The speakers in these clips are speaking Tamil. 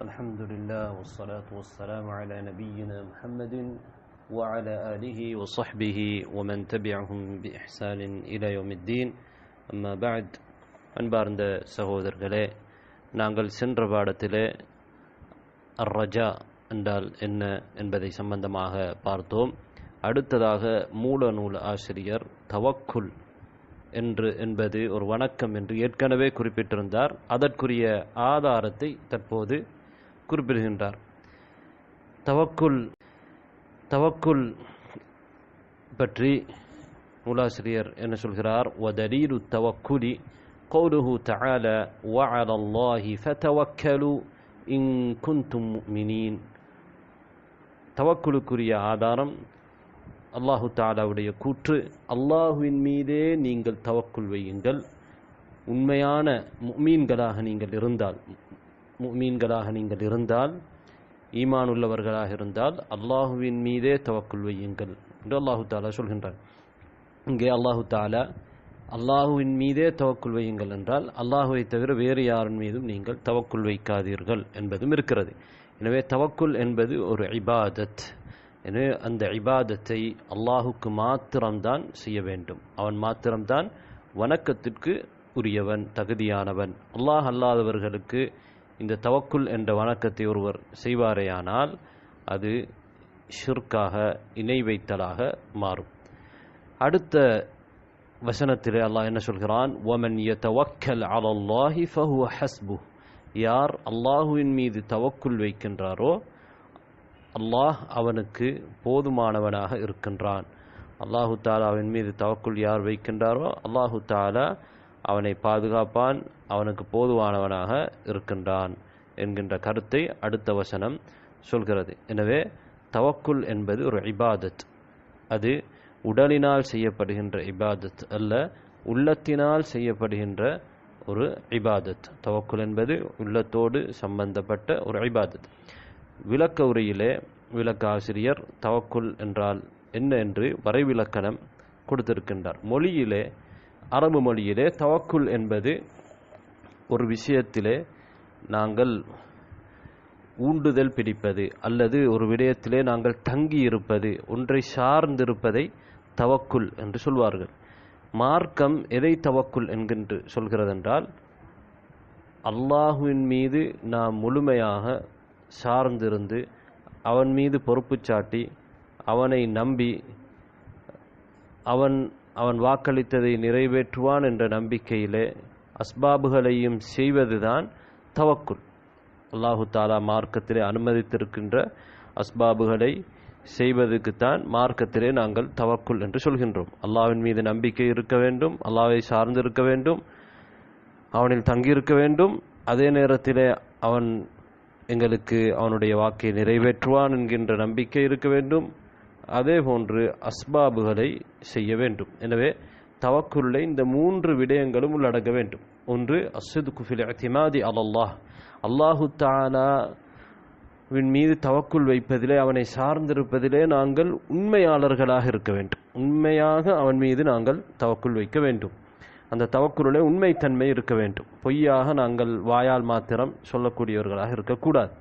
الحمد لله والصلاة والسلام على نبينا محمد وعلى آله وصحبه ومن تبعهم بإحسان إلى يوم الدين أما بعد அன்பார்ந்த சகோதரர்களே நாங்கள் சென்ற பாடத்திலே அர்ரஜா என்றால் என்ன என்பதை சம்பந்தமாக பார்த்தோம் அடுத்ததாக மூல நூல் ஆசிரியர் தவக்குல் என்று என்பது ஒரு வணக்கம் என்று ஏற்கனவே குறிப்பிட்டிருந்தார் அதற்குரிய ஆதாரத்தை தற்போது குறிப்பிடுகின்றார் தவக்குல் தவக்குல் பற்றி நூலாசிரியர் என்ன சொல்கிறார் வதலீலு தவக்குலி قوله تعالى وعلى الله فتوكلوا إن كنتم مؤمنين தவக்குலுக்குரிய ஆதாரம் அல்லாஹு தாலாவுடைய கூற்று அல்லாஹுவின் மீதே நீங்கள் தவக்குள் வையுங்கள் உண்மையான முமீன்களாக நீங்கள் இருந்தால் முமீன்களாக நீங்கள் இருந்தால் ஈமான் உள்ளவர்களாக இருந்தால் அல்லாஹுவின் மீதே தவக்குள் வையுங்கள் என்று அல்லாஹு தாலா சொல்கின்றான். இங்கே அல்லாஹு தாலா அல்லாஹுவின் மீதே தவக்குள் வையுங்கள் என்றால் அல்லாஹுவை தவிர வேறு யாரின் மீதும் நீங்கள் தவக்குள் வைக்காதீர்கள் என்பதும் இருக்கிறது. எனவே தவக்குள் என்பது ஒரு இபாதத். எனவே அந்த இபாதத்தை அல்லாஹுக்கு மாத்திரம்தான் செய்ய வேண்டும். அவன் மாத்திரம்தான் வணக்கத்திற்கு உரியவன் தகுதியானவன். அல்லாஹ் அல்லாதவர்களுக்கு இந்த தவக்குல் என்ற வணக்கத்தை ஒருவர் செய்வாரேயானால் அது ஷிர்காக இணை வைத்தலாக மாறும். அடுத்த வசனத்தில் அல்லாஹ் என்ன சொல்கிறான்? ஒமன் யதவக்கல் அலல்லாஹி ஃபஹு ஹஸ்பு. யார் அல்லாஹுவின் மீது தவக்குல் வைக்கின்றாரோ அல்லாஹ் அவனுக்கு போதுமானவனாக இருக்கின்றான். அல்லாஹு தாலாவின் மீது தவக்குள் யார் வைக்கின்றாரோ அல்லாஹு தாலா அவனை பாதுகாப்பான் அவனுக்கு போதுவானவனாக இருக்கின்றான் என்கின்ற கருத்தை அடுத்த வசனம் சொல்கிறது. எனவே தவக்குல் என்பது ஒரு இபாதத். அது உடலினால் செய்யப்படுகின்ற இபாதத் அல்ல உள்ளத்தினால் செய்யப்படுகின்ற ஒரு இபாதத். தவக்குல் என்பது உள்ளத்தோடு சம்பந்தப்பட்ட ஒரு இபாதத். விளக்க உரையிலே விளக்க ஆசிரியர் தவக்குல் என்றால் என்ன என்று வரைவிலக்கணம் கொடுத்திருக்கின்றார். மொழியிலே அரபு மொழியிலே தவக்குல் என்பது ஒரு விஷயத்திலே நாங்கள் ஊண்டுதல் பிடிப்பது அல்லது ஒரு விடயத்திலே நாங்கள் தங்கி இருப்பது ஒன்றை சார்ந்திருப்பதை தவக்குல் என்று சொல்வார்கள். மார்க்கம் எதை தவக்குல் என்கின்று சொல்கிறதென்றால் அல்லாஹுவின் மீது நாம் முழுமையாக சார்ந்திருந்து அவன் மீது பொறுப்பு சாட்டி அவனை நம்பி அவன் அவன் வாக்களித்ததை நிறைவேற்றுவான் என்ற நம்பிக்கையிலே அஸ்பாபுகளையும் செய்வதுதான் தவக்குல். அல்லாஹு தாலா மார்க்கத்திலே அனுமதித்திருக்கின்ற அஸ்பாபுகளை செய்வதற்குத்தான் மார்க்கத்திலே நாங்கள் தவக்குள் என்று சொல்கின்றோம். அல்லாவின் மீது நம்பிக்கை இருக்க வேண்டும் அல்லாவை சார்ந்திருக்க வேண்டும் அவனில் தங்கியிருக்க வேண்டும். அதே நேரத்திலே அவன் எங்களுக்கு அவனுடைய வாக்கை நிறைவேற்றுவான் என்கின்ற நம்பிக்கை இருக்க வேண்டும். அதே போன்று அஸ்பாபுகளை செய்ய வேண்டும். எனவே தவக்குள்ளே இந்த மூன்று விடயங்களும் உள்ளடக்க வேண்டும். ஒன்று அசுது குஃபில் அத்திமாதி அலல்லாஹ். அல்லாஹு தானாவின் மீது தவக்குள் வைப்பதிலே அவனை சார்ந்திருப்பதிலே நாங்கள் உண்மையாளர்களாக இருக்க வேண்டும். உண்மையாக அவன் மீது நாங்கள் தவக்குள் வைக்க வேண்டும். அந்த தவக்குருளே உண்மைத்தன்மை இருக்க வேண்டும். பொய்யாக நாங்கள் வாயால் மாத்திரம் சொல்லக்கூடியவர்களாக இருக்கக்கூடாது.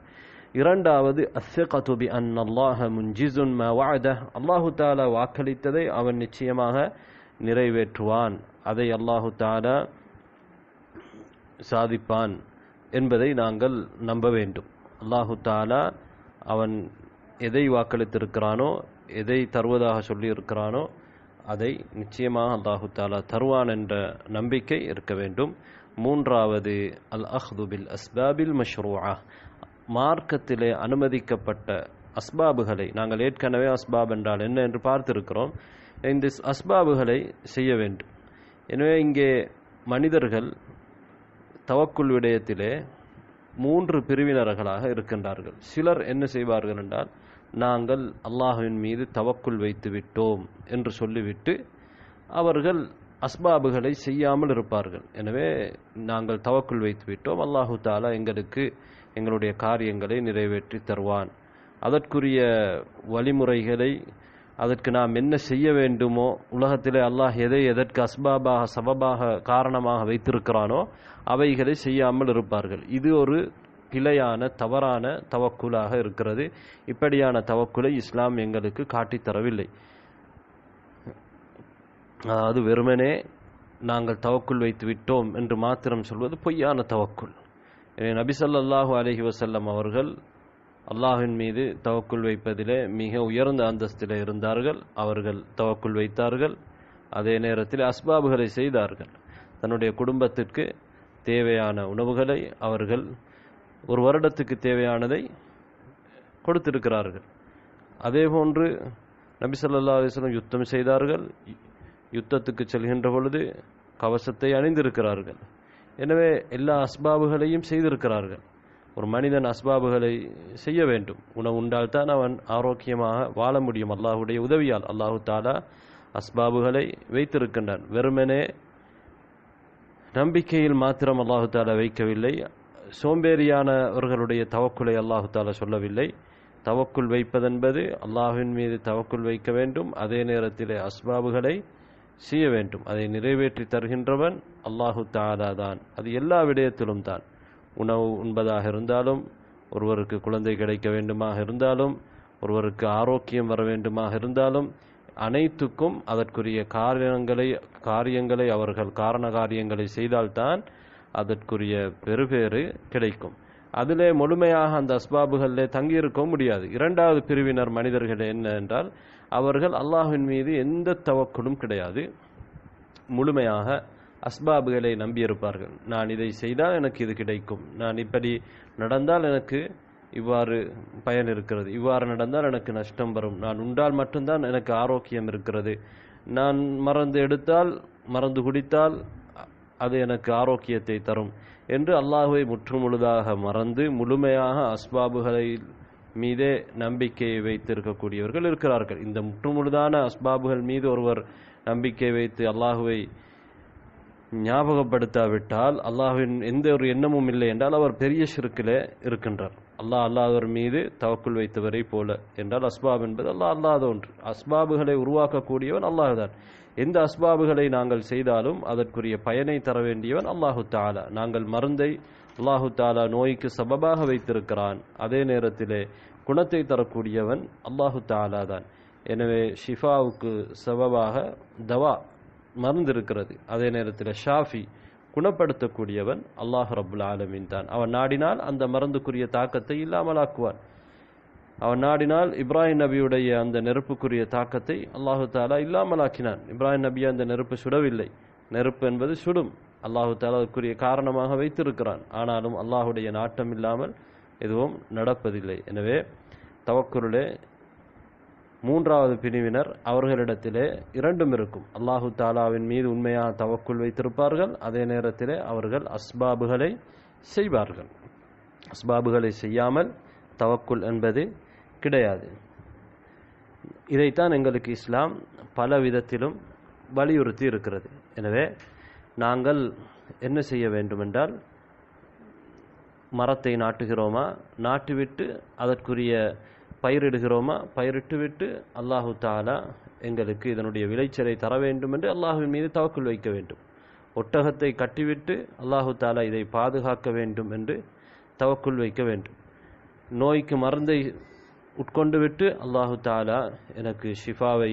இரண்டாவது அஸ்ஸகதுபி அன் அல்லாஹ முன்ஜிசுன் ம வஅத அல்லாஹு தாலா வாக்களித்ததை அவன் நிச்சயமாக நிறைவேற்றுவான். அதை அல்லாஹு தாலா சாதிப்பான் என்பதை நாங்கள் நம்ப வேண்டும். அல்லாஹு தாலா அவன் எதை வாக்களித்திருக்கிறானோ எதை தருவதாக சொல்லியிருக்கிறானோ அதை நிச்சயமாக அல்லாஹு தாலா தருவான் என்ற நம்பிக்கை இருக்க வேண்டும். மூன்றாவது அல் அஹ்துபில் அஸ்பாபில் மஷ்ரூஆ. மார்க்கத்திலே அனுமதிக்கப்பட்ட அஸ்பாபுகளை நாங்கள் ஏற்கனவே அஸ்பாப் என்றால் என்ன என்று பார்த்திருக்கிறோம். இந்த அஸ்பாபுகளை செய்ய வேண்டும். எனவே இங்கே மனிதர்கள் தவக்குள் விடயத்திலே மூன்று பிரிவினர்களாக இருக்கின்றார்கள். சிலர் என்ன செய்வார்கள் என்றால் நாங்கள் அல்லாஹுவின் மீது தவக்குள் வைத்து விட்டோம் என்று சொல்லிவிட்டு அவர்கள் அஸ்பாபுகளை செய்யாமல் இருப்பார்கள். எனவே நாங்கள் தவக்குள் வைத்து விட்டோம். அல்லாஹு தாலா எங்களுக்கு எங்களுடைய காரியங்களை நிறைவேற்றி தருவான். அதற்குரிய வழிமுறைகளை அதற்கு நாம் என்ன செய்ய வேண்டுமோ உலகத்திலே அல்லாஹ் எதை எதற்கு அஸ்பாபாக சபபாக காரணமாக வைத்திருக்கிறானோ அவைகளை செய்யாமல் இருப்பார்கள். இது ஒரு பிழையான தவறான தவக்குலாக இருக்கிறது. இப்படியான தவக்குலை இஸ்லாம் எங்களுக்கு காட்டித்தரவில்லை அது அதாவது வெறுமனே நாங்கள் தவக்குள் வைத்து விட்டோம் என்று மாத்திரம் சொல்வது பொய்யான தவக்குள் எனவே நபி ஸல்லல்லாஹு அலைஹி அவர்கள் அல்லாஹின் மீது தவக்குள் வைப்பதிலே மிக உயர்ந்த அந்தஸ்தில் இருந்தார்கள். அவர்கள் தவக்குள் வைத்தார்கள். அதே நேரத்தில் அஸ்பாபுகளை செய்தார்கள். தன்னுடைய குடும்பத்திற்கு தேவையான உணவுகளை அவர்கள் ஒரு வருடத்துக்கு தேவையானதை கொடுத்திருக்கிறார்கள். அதே போன்று நபி சொல்லா அலைஹி யுத்தம் செய்தார்கள். யுத்தத்துக்கு செல்கின்ற பொழுது கவசத்தை அணிந்திருக்கிறார்கள். எனவே எல்லா அஸ்பாபுகளையும் செய்திருக்கிறார்கள். ஒரு மனிதன் அஸ்பாபுகளை செய்ய வேண்டும். உணவு உண்டால்தான் அவன் ஆரோக்கியமாக வாழ முடியும். அல்லாஹுடைய உதவியால் அல்லாஹு தாலா அஸ்பாபுகளை வைத்திருக்கின்றான். வெறுமனே நம்பிக்கையில் மாத்திரம் அல்லாஹு தாலா வைக்கவில்லை. சோம்பேறியானவர்களுடைய தவக்குலை அல்லாஹு தாலா சொல்லவில்லை. தவக்குள் வைப்பதென்பது அல்லாஹின் மீது தவக்குள் வைக்க வேண்டும். அதே நேரத்திலே அஸ்பாபுகளை செய்ய வேண்டும். அதை நிறைவேற்றி தருகின்றவன் அல்லாஹு தாலா தான். அது எல்லா விடயத்திலும் தான். உணவு உண்பதாக இருந்தாலும் ஒருவருக்கு குழந்தை கிடைக்க வேண்டுமாக இருந்தாலும் ஒருவருக்கு ஆரோக்கியம் வர வேண்டுமாக இருந்தாலும் அனைத்துக்கும் அதற்குரிய காரியங்களை காரியங்களை அவர்கள் காரண காரியங்களை செய்தால்தான் அதற்குரிய பெறுபேறு கிடைக்கும். அதிலே முழுமையாக அந்த அஸ்பாபுகளிலே தங்கியிருக்க முடியாது. இரண்டாவது பிரிவினர் மனிதர்கள் என்ன என்றால் அவர்கள் அல்லாஹின் மீது எந்த தவக்களும் கிடையாது. முழுமையாக அஸ்பாபுகளை நம்பியிருப்பார்கள். நான் இதை செய்தால் எனக்கு இது கிடைக்கும். நான் இப்படி நடந்தால் எனக்கு இவ்வாறு பயன் இருக்கிறது. இவ்வாறு நடந்தால் எனக்கு நஷ்டம் வரும். நான் உண்டால் மட்டும்தான் எனக்கு ஆரோக்கியம் இருக்கிறது. நான் மறந்து எடுத்தால் மறந்து குடித்தால் அது எனக்கு ஆரோக்கியத்தை தரும் என்று அல்லாஹுவை முற்றுமுழுதாக மறந்து முழுமையாக அஸ்பாபுகளை மீதே நம்பிக்கையை வைத்திருக்கக்கூடியவர்கள் இருக்கிறார்கள். இந்த முற்றுமுழுதான அஸ்பாபுகள் மீது ஒருவர் நம்பிக்கை வைத்து அல்லாஹுவை ஞாபகப்படுத்தாவிட்டால் அல்லாஹின் எந்த ஒரு எண்ணமும் இல்லை என்றால் அவர் பெரிய ஷிருக்கிலே இருக்கின்றார். அல்லாஹ் அல்லாதவர் மீது தவக்குள் வைத்தவரை போல என்றால் அஸ்பாப் என்பது அல்லாஹ் அல்லாத ஒன்று. அஸ்பாபுகளை உருவாக்கக்கூடியவன் அல்லாஹ் தான். எந்த அஸ்பாபுகளை நாங்கள் செய்தாலும் அதற்குரிய பயனை தர வேண்டியவன் அல்லாஹு தாலா நாங்கள் மருந்தை அல்லாஹு தாலா நோய்க்கு சபபாக வைத்திருக்கிறான். அதே நேரத்திலே குணத்தை தரக்கூடியவன் அல்லாஹு தாலா தான். எனவே ஷிஃபாவுக்கு சபபாக தவா மருந்து இருக்கிறது அதே நேரத்தில் ஷாஃபி குணப்படுத்தக்கூடியவன் அல்லாஹ் ரபுல் ஆலமின் தான். அவன் நாடினால் அந்த மருந்துக்குரிய தாக்கத்தை இல்லாமலாக்குவான். அவன் நாடினால் இப்ராஹிம் நபியுடைய அந்த நெருப்புக்குரிய தாக்கத்தை அல்லாஹு தாலா இல்லாமலாக்கினான். இப்ராஹிம் நபி அந்த நெருப்பு சுடவில்லை. நெருப்பு என்பது சுடும். அல்லாஹு தாலா காரணமாக வைத்திருக்கிறான். ஆனாலும் அல்லாஹுடைய நாட்டம் இல்லாமல் எதுவும் நடப்பதில்லை. எனவே தவக்குருளே மூன்றாவது பிரிவினர் அவர்களிடத்திலே இரண்டும் இருக்கும். அல்லாஹு தாலாவின் மீது உண்மையாக தவக்குள் வைத்திருப்பார்கள். அதே நேரத்திலே அவர்கள் அஸ்பாபுகளை செய்வார்கள். அஸ்பாபுகளை செய்யாமல் தவக்குள் என்பது கிடையாது. இதைத்தான் எங்களுக்கு இஸ்லாம் பல விதத்திலும் வலியுறுத்தி இருக்கிறது. எனவே நாங்கள் என்ன செய்ய வேண்டுமென்றால் மரத்தை நாட்டுகிறோமா? நாட்டுவிட்டு அதற்குரிய பயிரிடுகிறோமா? பயிரிட்டு விட்டு அல்லாஹு தாலா எங்களுக்கு இதனுடைய விளைச்சலை தர வேண்டும் என்று அல்லாஹுவின் மீது தவக்குள் வைக்க வேண்டும். ஒட்டகத்தை கட்டிவிட்டு அல்லாஹு தாலா இதை பாதுகாக்க வேண்டும் என்று தவக்குள் வைக்க வேண்டும். நோய்க்கு மருந்தை உட்கொண்டு விட்டு அல்லாஹு தாலா எனக்கு ஷிஃபாவை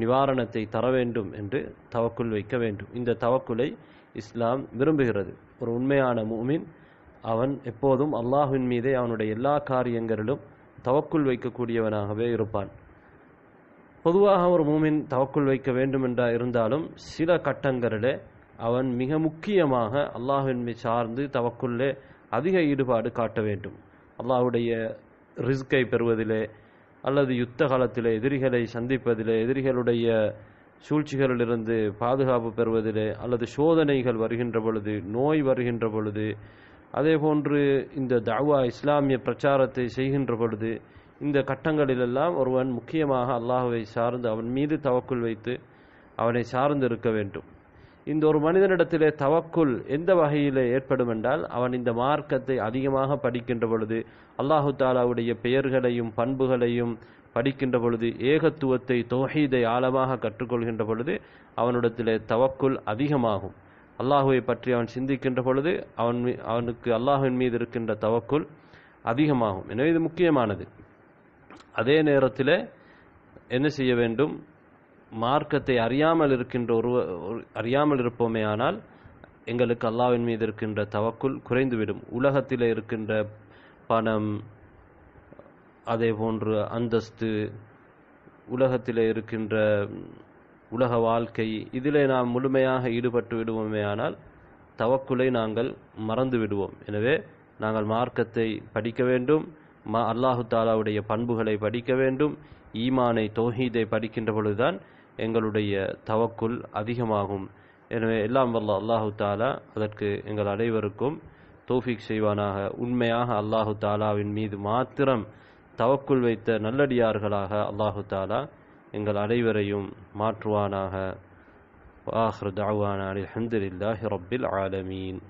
நிவாரணத்தை தர வேண்டும் என்று தவக்குள் வைக்க வேண்டும். இந்த தவக்குலை இஸ்லாம் விரும்புகிறது. ஒரு உண்மையான மூமின் அவன் எப்போதும் அல்லாஹுவின் மீதே அவனுடைய எல்லா காரியங்களிலும் தவக்குள் வைக்கக்கூடியவனாகவே இருப்பான். பொதுவாக ஒரு மூமின் தவக்குள் வைக்க வேண்டும் இருந்தாலும் சில கட்டங்களிலே அவன் மிக முக்கியமாக அல்லாஹ்வின் சார்ந்து தவக்குள்ளே அதிக ஈடுபாடு காட்ட வேண்டும். அல்லாஹுடைய ரிஸ்கை பெறுவதிலே அல்லது யுத்த காலத்திலே எதிரிகளை சந்திப்பதிலே எதிரிகளுடைய சூழ்ச்சிகளிலிருந்து பாதுகாப்பு பெறுவதிலே அல்லது சோதனைகள் வருகின்ற பொழுது நோய் வருகின்ற பொழுது அதே போன்று இந்த தாவா இஸ்லாமிய பிரச்சாரத்தை செய்கின்ற பொழுது இந்த கட்டங்களிலெல்லாம் ஒருவன் முக்கியமாக அல்லாஹுவை சார்ந்து அவன் மீது தவக்குள் வைத்து அவனை சார்ந்து இருக்க வேண்டும். இந்த ஒரு மனிதனிடத்திலே தவக்குள் எந்த வகையிலே ஏற்படும் என்றால் அவன் இந்த மார்க்கத்தை அதிகமாக படிக்கின்ற பொழுது அல்லாஹு தாலாவுடைய பெயர்களையும் பண்புகளையும் படிக்கின்ற பொழுது ஏகத்துவத்தை தௌஹீதை ஆழமாக கற்றுக்கொள்கின்ற பொழுது அவனிடத்திலே தவக்குள் அதிகமாகும். அல்லாஹுவை பற்றி அவன் சிந்திக்கின்ற பொழுது அவன் அவனுக்கு அல்லாஹுவின் மீது இருக்கின்ற தவக்குள் அதிகமாகும். எனவே இது முக்கியமானது. அதே நேரத்தில் என்ன செய்ய வேண்டும்? மார்க்கத்தை அறியாமல் இருக்கின்ற ஒரு அறியாமல் இருப்போமே ஆனால் எங்களுக்கு அல்லாவின் மீது இருக்கின்ற தவக்குள் குறைந்துவிடும். உலகத்தில் இருக்கின்ற பணம் அதே போன்று அந்தஸ்து உலகத்தில் இருக்கின்ற உலக வாழ்க்கை இதிலே நாம் முழுமையாக ஈடுபட்டு விடுவோமே ஆனால் தவக்குலை நாங்கள் மறந்து விடுவோம். எனவே நாங்கள் மார்க்கத்தை படிக்க வேண்டும் மா அல்லாஹு தாலாவுடைய பண்புகளை படிக்க வேண்டும் ஈமானை தோஹீதை படிக்கின்ற பொழுதுதான் எங்களுடைய தவக்குள் அதிகமாகும். எனவே எல்லாம் வல்ல அல்லாஹு தாலா அதற்கு எங்கள் அனைவருக்கும் தோஃபிக் செய்வானாக. உண்மையாக அல்லாஹு தாலாவின் மீது மாத்திரம் தவக்குள் வைத்த நல்லடியார்களாக அல்லாஹு தாலா எங்கள் அனைவரையும் மாற்றுவானாக. வாஹ்ரு தாவானா அலி அஹமதுல்லாஹி ரபில் ஆலமீன்.